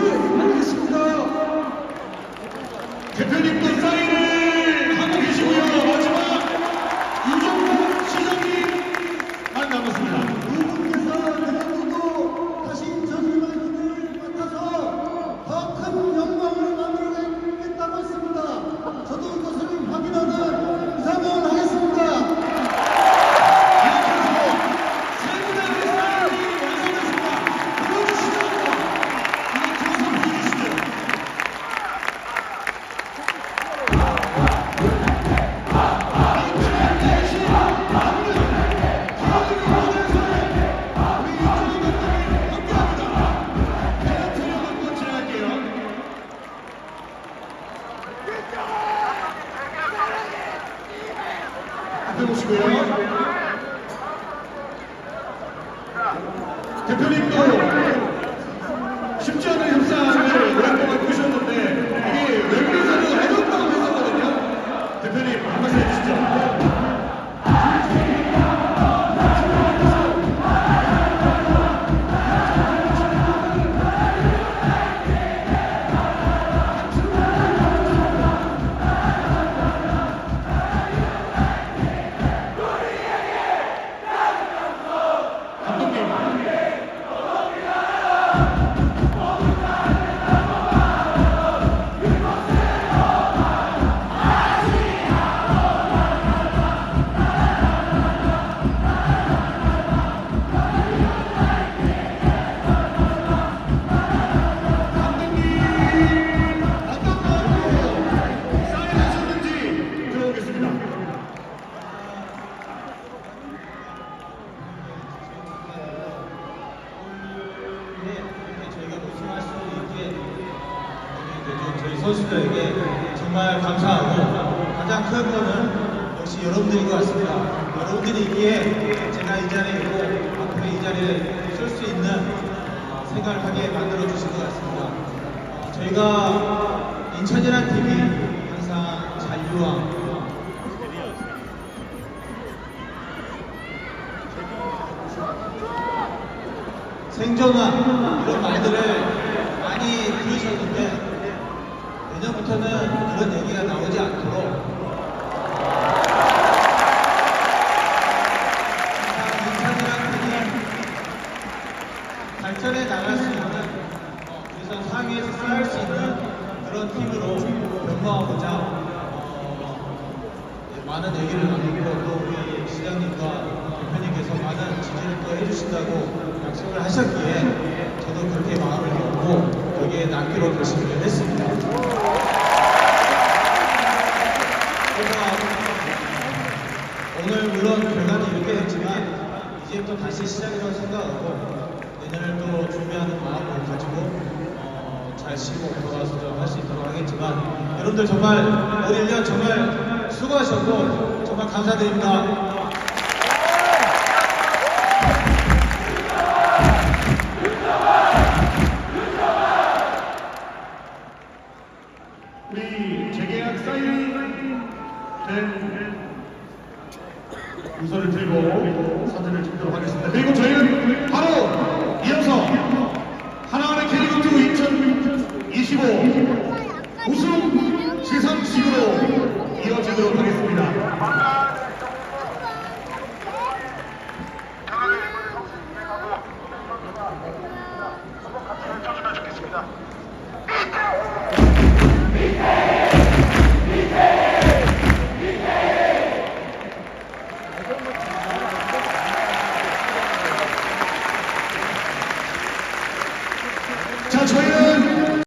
네, 알겠습니다. 대표님도 사인을 앞 선수들에게 정말 감사하고 가장 큰 거는 역시 여러분들인 것 같습니다. 여러분들이 있기에 제가 이 자리에 있고 앞으로 이 자리에 설 수 있는 어, 생각을 하게 만들어 주신 것 같습니다. 어, 저희가 인천이라는 팀이 항상 잔류와 생존화 이런 말들을 많이 들으셨는데 내년부터는 그런 얘기가 나오지 않도록 인천이라는 팀이 발전해 나갈 수 있는 어, 그래서 상위에서 쌓을 수 있는 그런 팀으로 변모하고자 어, 네, 많은 얘기를 나누고 또 우리 시장님과 대표님께서 많은 지지를 또 해주신다고 약속을 하셨기에 저도 그렇게 마음을 먹고 여기에 남기로 결심을 했습니다. 그래서 오늘 물론 결과는 이렇게 됐지만 이제부터 다시 시작이라고 생각하고 내년을 또 준비하는 마음을 가지고 어, 잘 쉬고 돌아와서 좀할수 있도록 하겠지만 여러분들 정말 올 1년 정말 수고하셨고 정말 감사드립니다. 사